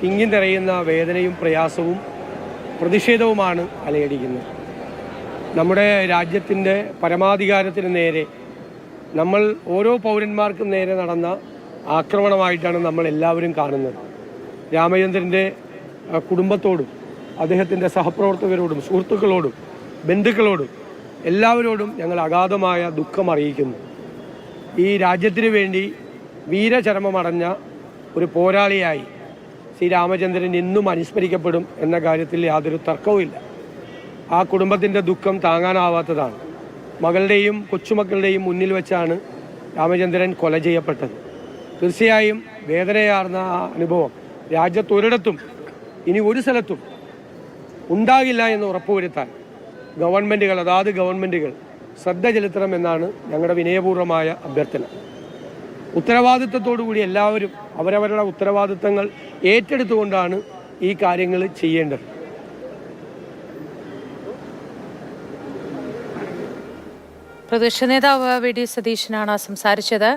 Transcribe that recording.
തിങ്ങി നിറയുന്ന വേദനയും പ്രയാസവും പ്രതിഷേധവുമാണ് അലയടിക്കുന്നത്. നമ്മുടെ രാജ്യത്തിന്റെ പരമാധികാരത്തിന് നേരെ നമ്മൾ ഓരോ പൗരന്മാർക്കും നേരെ നടന്ന ആക്രമണമായിട്ടാണ് നമ്മൾ എല്ലാവരും കാണുന്നത്. രാമചന്ദ്രന്റെ കുടുംബത്തോടും അദ്ദേഹത്തിന്റെ സഹപ്രവർത്തകരോടും സുഹൃത്തുക്കളോടും ബന്ധുക്കളോടും എല്ലാവരോടും ഞങ്ങൾ അഗാധമായ ദുഃഖം അറിയിക്കുന്നു. ഈ രാജ്യത്തിന് വേണ്ടി വീരചരമമടഞ്ഞ ഒരു പോരാളിയായി ശ്രീ രാമചന്ദ്രൻ എന്നും അനുസ്മരിക്കപ്പെടും എന്ന കാര്യത്തിൽ യാതൊരു തർക്കവുമില്ല. ആ കുടുംബത്തിന്റെ ദുഃഖം താങ്ങാനാവാത്തതാണ്. മകളുടെയും കൊച്ചുമക്കളുടെയും മുന്നിൽ വെച്ചാണ് രാമചന്ദ്രൻ കൊല ചെയ്യപ്പെട്ടത്. തീർച്ചയായും വേദനയാർന്ന ആ അനുഭവം രാജ്യത്തൊരിടത്തും ഇനി ഒരു സ്ഥലത്തും ഉണ്ടാകില്ല എന്ന് ഉറപ്പുവരുത്താൻ ഗവൺമെന്റുകൾ അതാത് ഗവൺമെന്റുകൾ ശ്രദ്ധ ചെലുത്തണമെന്നാണ് ഞങ്ങളുടെ വിനയപൂർവമായ അഭ്യർത്ഥന. ഉത്തരവാദിത്തത്തോടുകൂടി എല്ലാവരും അവരവരുടെ ഉത്തരവാദിത്തങ്ങൾ ഏറ്റെടുത്തുകൊണ്ടാണ് ഈ കാര്യങ്ങൾ ചെയ്യേണ്ടത്. പ്രതിപക്ഷ നേതാവ് വി ഡി സതീശനാണ് സംസാരിച്ചത്.